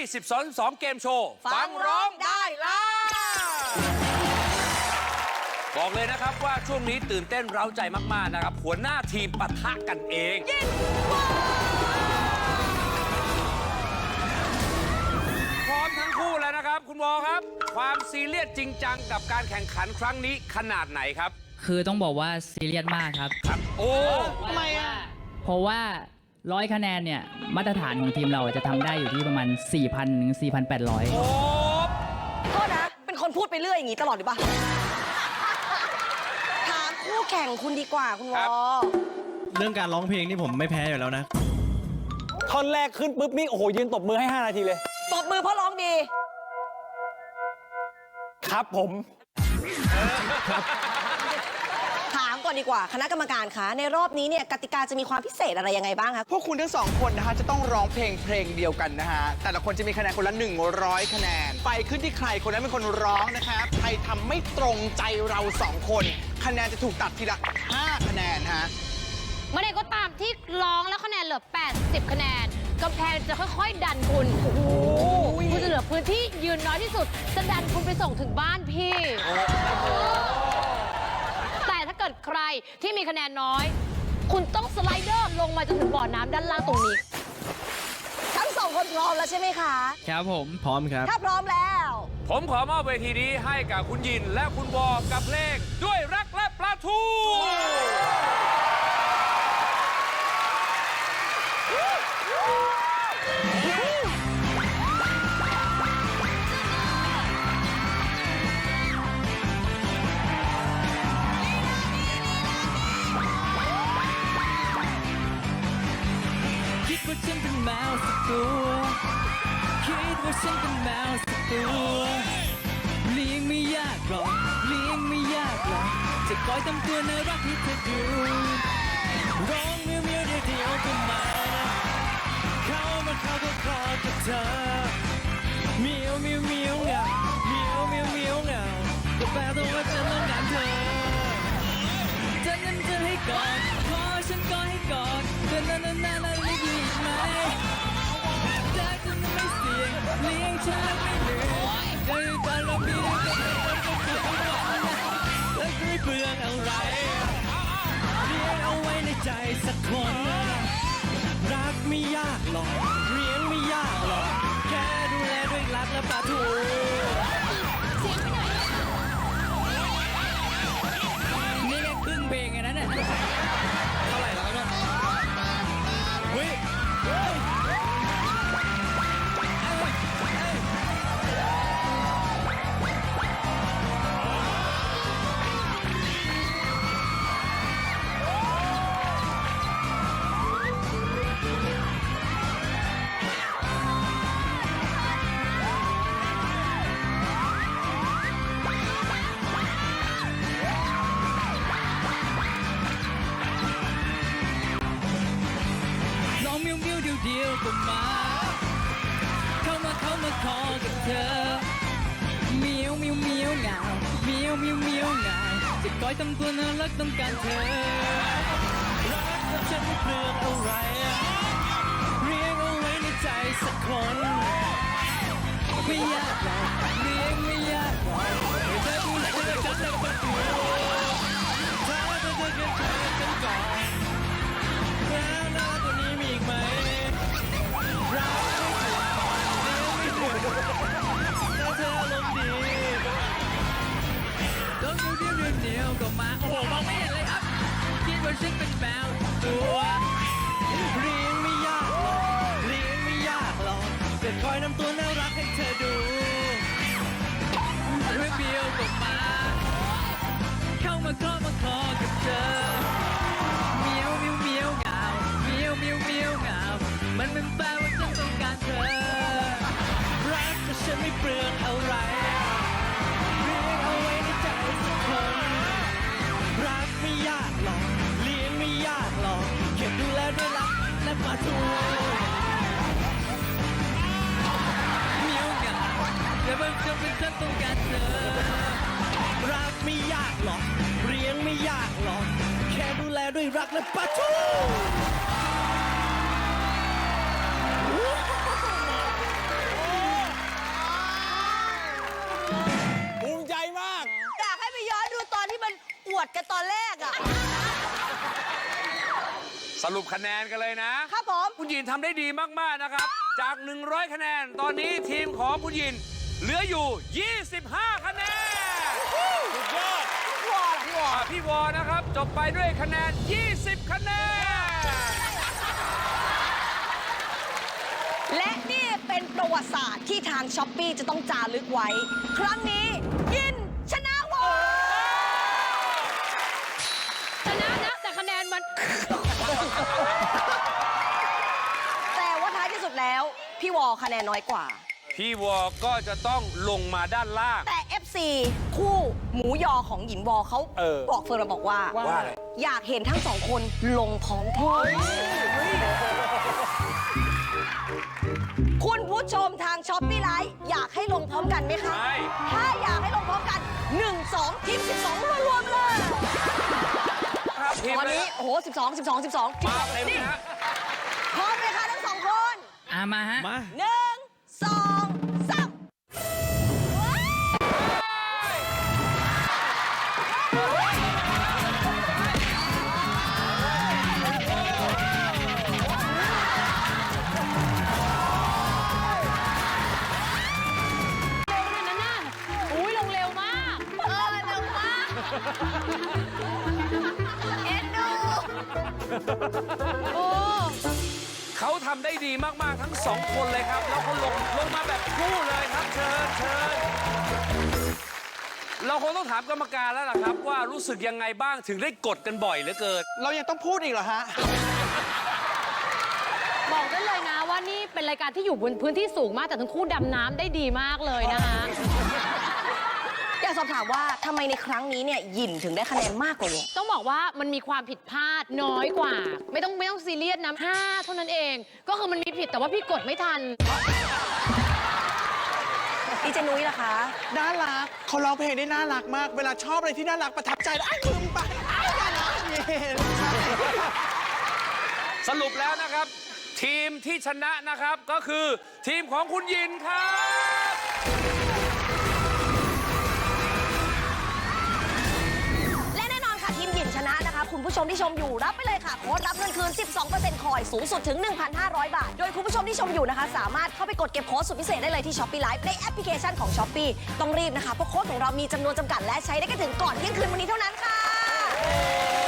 12 12 เกมโชว์ฟังร้องได้ล้านบอกเลยนะครับว่าช่วงนี้ตื่นเต้นเร้าใจมาก ๆ นะครับ หัวหน้าทีมปะทะกันเองพร้อมทั้งคู่แล้วนะครับ คุณวอครับ ความซีเรียสจริงจังกับการแข่งขันครั้งนี้ขนาดไหนครับ คือต้องบอกว่าซีเรียสมากครับครับ โอ้ทำไมอะเพราะว่า ร้อยคะแนนเนี่ยมาตรฐานของทีมเราจะทำได้อยู่ที่ประมาณ 4,000ถึง4,800โอ้โทษนะ เป็นคนพูดไปเรื่อยอย่างนี้ตลอดหรือเปล่า ถามคู่แข่งคุณดีกว่าคุณวอ เรื่องการร้องเพลงนี่ผมไม่แพ้อยู่แล้วนะ ท่อนแรกขึ้นปุ๊บนี่โอ้โหยืนตบมือให้ 5 นาทีเลย ตบมือเพราะร้องดี ครับผมถาม ก่อนดีกว่าคณะกรรมการคะในรอบนี้เนี่ยกติกาจะมีความพิเศษอะไรยังไงบ้างคะพวกคุณทั้งสองคนนะฮะจะต้องร้องเพลงเพลงเดียวกันนะฮะแต่ละคนจะมีคะแนนคนละ 100 คะแนน ไปขึ้นที่ใครคนนั้นเป็นคนร้องนะครับใครทำไม่ตรงใจเราสองคน คะแนนจะถูกตัดทีละ 5 คะแนนฮะเมื่อใดก็ตามที่ร้องแล้วคะแนนเหลือ 80 คะแนนกำแพงจะค่อยๆ ดันคุณคุณจะเหลือพื้นที่ยืนน้อยที่สุดจะดันคุณไปส่งถึงบ้านพี่แต่ถ้าเกิ ดใครที่มีคะแนนน้อย คุณต้องสไลเดอร์ลงมาจนถึงบ่อน้ำด้านล่างตรงนี้ ทั้งสองคนพร้อมแล้วใช่ไหมคะ ครับผม พร้อมครับ ถ้าพร้อมแล้ว ผมขอมอบเวทีนี้ให้กับคุณยินและคุณวอกับเพลงด้วยรักและปลาทู ตัว คิดว่าฉันเป็นแมวสักตัว เลี้ยงไม่ยากหรอก เลี้ยงไม่ยากหรอก จะคอยทำตัวน่ารักให้เธอดู ร้องเมียวเมียวเดียวเดียวก็มา เข้ามาเข้าก็คลอกับเธอ เมียวเมียวเมียวเหงาเมียวเมียวเมียวเหงาก็แปลตัวว่า ในใจสักคนรักไม่ยากหรอกเลี้ยงไม่ยากหรอก แค่ดูแลด้วยรักและปลาทู มิวมิวเดียวเดียวก็มา เข้ามาเข้ามาขอกับเธอเมียวมิวมิวเหงาเมียวมิวมิวเหงาจะคอยทำตัวน่ารักต้องการเธอรักแล้วฉันไม่เปลืองอะไร จะคอยนำตัวน่ารักให้เธอดูเรื่องเดียวก็มาเข้ามาคล้อมาคอกับเธอเมียวเมียวเมียวเหงาเมียวเมียวเมียวเหงามันเป็นแปลว่าฉันต้องการเธอรักแต่ฉันไม่เปลืองอะไรเรียงเอาไว้ในใจสักคนรักไม่ยากหรอกเลี้ยงไม่ยากหรอกแค่ดูแลด้วยรักและปาทู ต้องการเธอ รักไม่ยากหรอกเลี้ยงไม่ยากหรอกแค่ดูแลด้วยรักและปัทูภูมิใจมาก อยากให้ไปย้อนดูตอนที่มันอวดกันตอนแรกอะสรุปคะแนนกันเลยนะ ครับผม คุณยินทำได้ดีมาก ๆ นะครับ จาก 100 คะแนน ตอนนี้ทีมของคุณยิน เหลืออยู่ 25 คะแนนสุดยอดพี่วอลอะพี่วอนะครับ จบไปด้วยคะแนน 20 คะแนน และนี่เป็นประวัติศาสตร์ที่ทางช้อปปีจะต้องจารึกไว้ ครั้งนี้ยินชนะวอลชนะนะแต่คะแนนมัน แต่ว่าท้ายที่สุดแล้ว พี่วอลคะแนนน้อยกว่า พี่วอก็จะต้องลงมาด้านล่าง แต่ FC คู่หมูยอของหยินวอเขาเออ บอกเฟิร์นมาบอกว่า ว่าอะไร อยากเห็นทั้งสองคนลงพร้อมกันคุณผู้ชมทางช้อปปี้ไลฟ์อยากให้ลงพร้อมกันไหมคะใช่ถ้าอยากให้ลงพร้อมกัน 1 2ทีม12 รวมๆเลย ครับทีมตอนเลยนี้ โอ้โห 12 12 12 มาเต็มนี่นะฮะพร้อมไหมคะทั้งสองคนอ่ามาฮะมาหนึ่ง สองสามเร็วขนาดนั้นน่ะอุ้ยลงเร็วมาก เออเร็วมากเอ็นดู โอ้ เขาทำได้ดีมาก ๆ ทั้งสองคนเลยครับ แล้วเขาลงลงมาแบบคู่เลยครับ เชิญเชิญเราคงต้องถามกรรมการแล้วล่ะครับ ว่ารู้สึกยังไงบ้างถึงได้กดกันบ่อยเหลือเกิน เรายังต้องพูดอีกเหรอฮะ บอกได้เลยนะว่านี่เป็นรายการที่อยู่บนพื้นที่สูงมากแต่ทั้งคู่ดำน้ำได้ดีมากเลยนะคะอยากสอบถามว่าทำไมในครั้งนี้เนี่ยหยินถึงได้คะแนนมากกว่าวงต้องบอกว่ามันมีความผิดพลาดน้อยกว่า ไม่ต้องไม่ต้องซีเรียสนะห้าเท่านั้นเอง ก็คือมันมีผิดแต่ว่าพี่กดไม่ทันดีเจนุ้ยล่ะคะ น่ารักเขาร้องเพลงได้น่ารักมาก เวลาชอบอะไรที่น่ารักประทับใจแล้วอ้ายลืมไปอ้ายน่ารักนี่สรุปแล้วนะครับ ทีมที่ชนะนะครับก็คือทีมของคุณยินครับ คุณผู้ชมที่ชมอยู่รับไปเลยค่ะโค้ดรับเงินคืน 12%คอยสูงสุดถึง 1,500 บาท โดยคุณผู้ชมที่ชมอยู่นะคะ สามารถเข้าไปกดเก็บโค้ดสุดพิเศษได้เลยที่ Shopee Live ในแอปพลิเคชันของ Shopee ต้องรีบนะคะเพราะโค้ดของเรามีจำนวนจำกัดและใช้ได้แค่ถึงก่อนเที่ยงคืนวันนี้เท่านั้นค่ะ